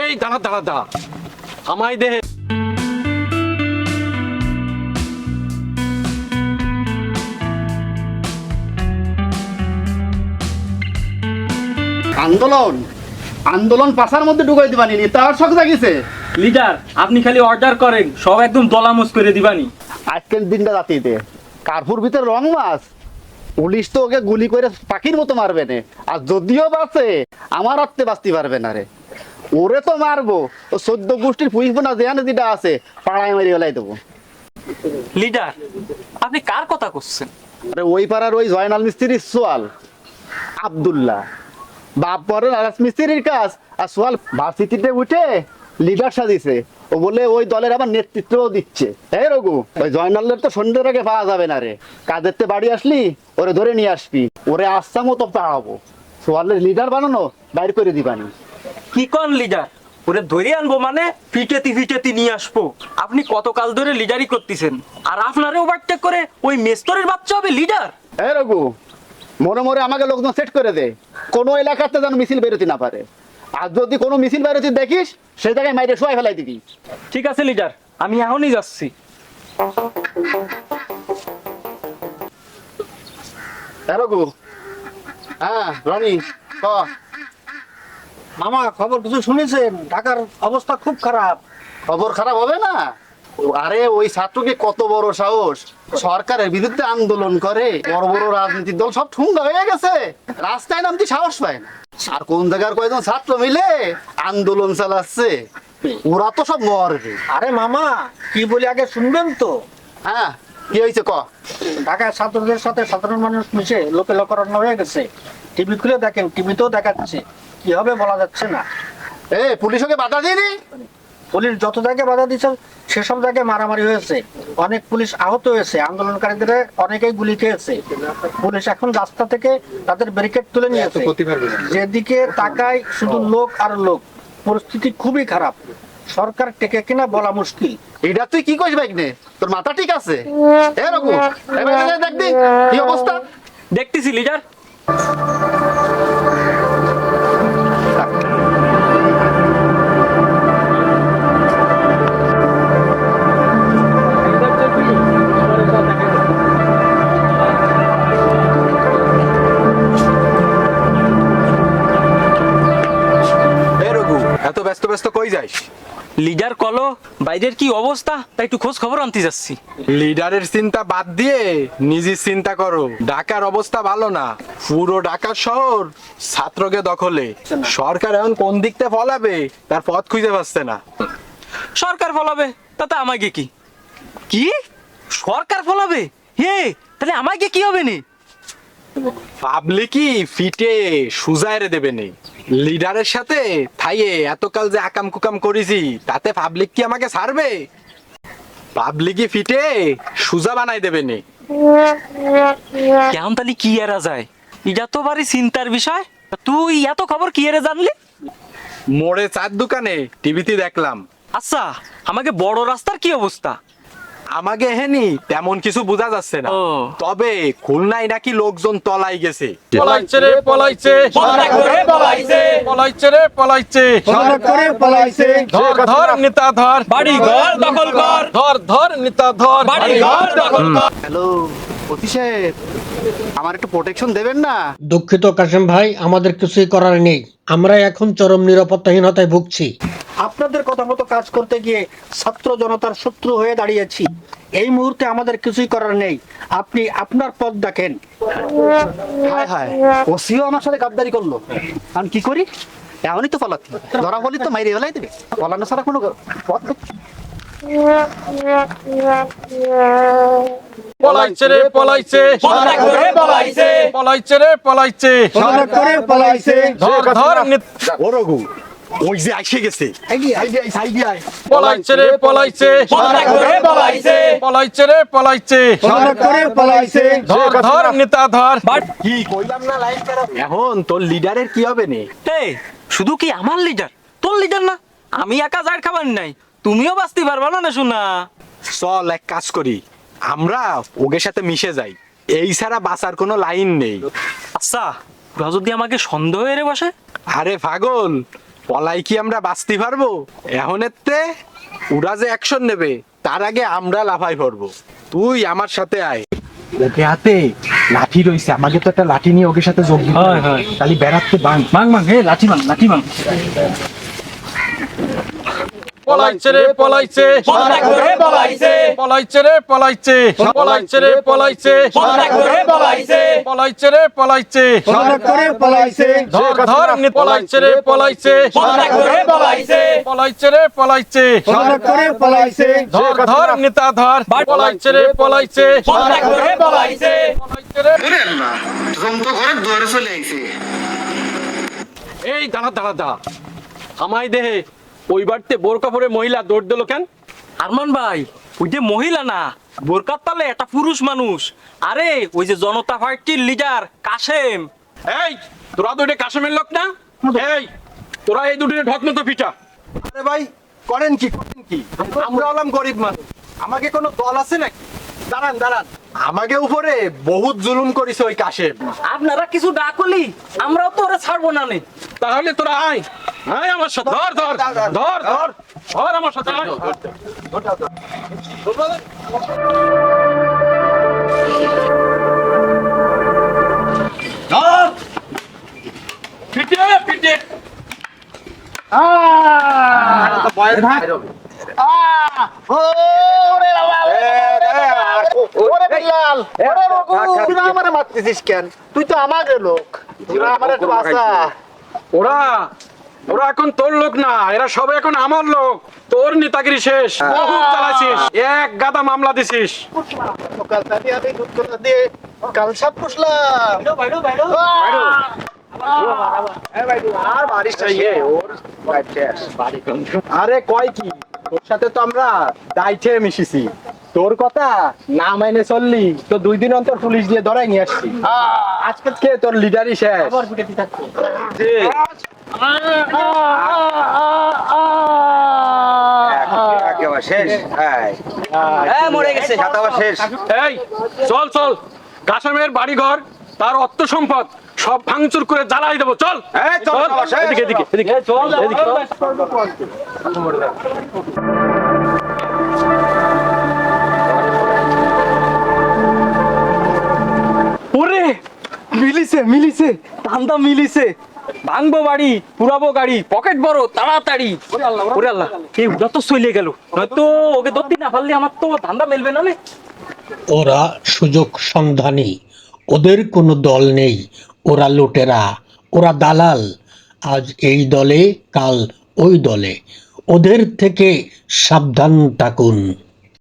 এই দাঁড়া দাঁড়া দাঁড়া। আমায় দে। আন্দোলন আন্দোলন পাশার মধ্যে ঢুকাই দিবানি তার শখ জাগিছে। লিডার আপনি খালি অর্ডার করেন সব একদম দলামুস করে দিবানি। আজকের দিনটা রাতিতে কার্পুর ভিতরে রং মাছ। পুলিশ তো ওকে গুলি করে পাখির মতো মারবে না। আর যদিও বাঁচে আমার অর্থে বাঁচতে পারবে না রে। ওরে তো মারবো। ও সদ্য গোষ্ঠীর পুলিশ না যেখানে যেটা আছে পাড়ায় মেরে গেলাই দেবো। লিডার আপনি কার কথা করছেন? আরে ওই পাড়ার ওই জয়নাল মিস্ত্রির সোয়াল আব্দুল্লাহ। বাপ পরে রাজ মিস্ত্রির কাজ। আর সোয়াল ভার্সিটিতে উঠে লিডার সাজিছে ও বলে ওই দলের আবার নেতৃত্বও দিচ্ছে। এই রঘু ওই জয়নালের তো সন্ধ্যের আগে পাওয়া যাবে না রে। কাদের তে বাড়ি আসলি ওরে ধরে নিয়ে আসবি। ওরে আস্থা মতো পাড়াবো সোয়ালের লিডার বানানো বাইর করে দিবানি। কি কোন লিডার? ওরে ধরে আনব মানে ফিটেতি ফিটেতি নিয়ে আসব। আপনি কতকাল ধরে লিডারই করতেছেন? আর আপনারে ওভারটেক করে ওই মেস্তরের বাচ্চা হবে লিডার? এই রঘু মনে মনে আমাকে লোকজন সেট করে দে। কোনো এলাকাতে যেন মিছিল বেরোতে না পারে। আর যদি কোনো মিছিল বেরোতে দেখিস সেই জায়গায় মাইরে শোয়াই ফেলাই দিবি। ঠিক আছে লিডার। আমি এখনই যাচ্ছি। হ্যাঁ রনি ক? মামা খবর কিছু শুনেছেন? ঢাকার অবস্থা খুব খারাপ। খবর খারাপ হবে না? আরে ওই ছাত্রকে কত বড় সাহস? সরকারের বিরুদ্ধে আন্দোলন করে বড় বড় রাজনৈতিক দল সব ঠুঙ্গা হয়ে গেছে। রাস্তায় নামতে সাহস পায় না। আর কোন জায়গার কয়েকজন ছাত্র মিলে আন্দোলন চালাচ্ছে? ওরা তো সব মরবে আরে মামা কি বলি আগে শুনবেন তো? হ্যাঁ কি হয়েছে ক? ঢাকার ছাত্রদের সাথে সাধারণ মানুষ মিশে লোকে লোকারণ্য হয়ে গেছে। টিভি খুলে দেখেন টিভিতেও দেখাচ্ছে। কি হবে বলা যাচ্ছে না? এ পুলিশ ওকে বাধা দিনি পুলিশ যত জায়গায় বাধা দিচ্ছে সেসব জায়গায় মারামারি হয়েছে। অনেক পুলিশ আহত হয়েছে। আন্দোলনকারীদের অনেকেই গুলি খেয়েছে। পুলিশ এখন রাস্তা থেকে তাদের ব্যারিকেড তুলে নিয়েছে। যেদিকে তাকায় শুধু লোক আর লোক। পরিস্থিতি খুবই খারাপ। সরকার টেকে কিনা বলা মুশকিল। এটা তুই কি কইস বাইক নে তোর মাথা ঠিক আছে? এ রঘু এবার দেখ দি কি অবস্থা? দেখতেছি লিডার ব্যস্ত কই যাইস? লিডার কলো বাইরের কি অবস্থা? তাই একটু খোঁজ খবর আনতে যাচ্ছি। লিডারের চিন্তা বাদ দিয়ে নিজের চিন্তা করো। ঢাকার অবস্থা ভালো না। পুরো ঢাকা শহর ছাত্রকে দখলে। সরকার এখন কোন দিকতে ফলাবে তার পথ খুঁজে পাচ্ছে না। সরকার ফলাবে তাতে আমাকে কি? কি? সরকার ফলাবে? হে তাহলে আমাকে কি হবে নি? পাবলিকই ফিটে সুজায়রে দেবে নেই। লিডারের সাথে থাইয়ে এতকাল যে আকাম কুকাম করেছি তাতে পাবলিক কি আমাকে ছাড়বে? পাবলিকই ফিটে সুজা বানাই দেবে নেই। কেমন তালি কি এরা যায়? এটা তো বাড়ি চিন্তার বিষয়। তুই এত খবর কি এরে জানলি? মোড়ে চার দোকানে টিভিতে দেখলাম। আচ্ছা আমাকে বড় রাস্তার কি অবস্থা? আমাকে হেনি তেমন কিছু বোঝা যাচ্ছে না। তবে খুলনায় নাকি লোকজন তলাই গেছে। পলাইছে রে পলাইছে। পলাইছে পলাইছে। রে পলাইছে। করে পলাইছে। ধর ধর নেতা ধর বাড়ি ঘর দখল কর। ধর ধর নেতা ধর বাড়ি ঘর দখল কর। হ্যালো অতি সাহেব আমার একটু প্রোটেকশন দেবেন না? দুঃখিত কাশেম ভাই আমাদের কিছুই করার নেই। আমরা এখন চরম নিরাপত্তাহীনতায় ভুগছি। আপনাদের কথা মতো কাজ করতে গিয়ে ছাত্র জনতার শত্রু হয়ে দাঁড়িয়েছি। এই মুহূর্তে আমাদের কিছুই করার নেই। আপনি আপনার পথ দেখেন। হায় হায় ওসিও আমার সাথে গাদ্দারি করল। আমি কি করি? এমনই তো পলাতি। ধরা বলি তো মাইরে ফেলাই দেবে। পলানো ছাড়া কোনো পথ। পলাইছে রে পলাইছে পলাইছে পলাইছে রে পলাইছে। করে পলাইছে ধর ধর ও রঘু ওই যে আইসে গেছে। পলাইছে রে পলাইছে পলাইছে। পলাইছে রে পলাইছে। পলাইছে। ধর ধর নেতা ধর। কি কইলাম না লাইন এখন তোর লিডারের কি হবে নে? এই শুধু কি আমার লিডার? তোর লিডার না? আমি একা যার খাবার নাই। তুমিও বাঁচতে পারবা না না শোনা চল এক কাজ করি। আমরা ওদের সাথে মিশে যাই। এই ছাড়া বাঁচার কোনো লাইন নেই। আচ্ছা ওরা যদি আমাকে সন্দেহ এরে বসে? আরে পাগল। পলাই কি আমরা বাঁচতে পারব? এখন তে ওরা যে অ্যাকশন নেবে তার আগে আমরা লাফাই পড়ব। তুই আমার সাথে আয়। ওকে হাতে লাঠি রইছে আমাকে তো একটা লাঠি নিয়ে ওকে সাথে যোগ দিতে হয়, খালি হয়। তাহলে বেড়াতে বাং বাং বাং হে লাঠি বাং লাঠি মাং পলাইছে রে পলাইছে পলাইছে পলাইছে রে পলাইছে পলাইছে রে পলাইছে পলাইছে রে পলাইছে করে পলাইছে ধর ধর পলাইছে রে পলাইছে পলাইছে পলাইছে রে পলাইছে করে পলাইছে ধর ধর নেতা ধর পলাইছে রে পলাইছে পলাইছে রে ওরে ঘরের দুয়ারে চলে আইছে এই দাঁড়া দাঁড়া দাঁড়া আমায় দেহে ওই বাড়িতে বোরকা পরে মহিলা দৌড় দিল কেন? আরমান ভাই ওই যে মহিলা না বোরকার তালে একটা পুরুষ মানুষ। আরে ওই যে জনতা পার্টির লিডার কাশেম। এই তোরা দুইটা কাশেমের লোক না? এই তোরা এই দুটো ঢক মতো পিটা। আরে ভাই করেন কি করেন কি? আমরা হলাম গরিব মানুষ। আমাকে কোনো দল আছে নাকি? দাঁড়ান দাঁড়ান। আমাকে উপরে বহুত জুলুম করিস ওই কাশেম। আপনারা কিছু ডাকলি আমরাও তো ওরা ছাড়বো না নে। তাহলে তোরা আয়। আয় আমার সাথে ধর ধর ধর ধর ধর আমার সাথে ধর। পিটে পিটে। মারতেছিস কেন? তুই তো আমাদের লোক ওরা ওরা এখন তোর লোক না এরা সব এখন আমার লোক। তোর নেতাগিরি শেষ বহুত চালাইছিস এক গাদা মামলা দিছিস। পুষলাম আর ওর কয় কি? তোর সাথে তো আমরা দাইঠে মিশিছি। তোর কথা? না মাইনে চললি। তো দুই দিন অন্তর পুলিশ দিয়ে ধরাই নিয়ে আসছি। আজকে কে তোর লিডারই শেষ। মরে গেছে। এই চল চল। কাসামের বাড়ি ঘর তার অর্থ সম্পদ সব ভাঙচুর করে জ্বালাই দেবো। চল। চল এদিকে এদিকে এদিকে। চল। এদিকে মিলিছে মিলিছে, ধান্দা মিলিছে। ভাঙবো বাড়ি, পুরাবো গাড়ি, পকেট বড় তাড়াতাড়ি। ওরে আল্লাহ, এই উড়া তো চলে গেল। নয়তো ওকে ধরতে না পারলে আমার তো ধান্দা মেলবে না। ওরা সুযোগ সন্ধানী, ওদের কোনো দল নেই, ওরা লুটেরা, ওরা দালাল। আজ এই দলে, কাল ওই দলে। ওদের থেকে সাবধান থাকুন।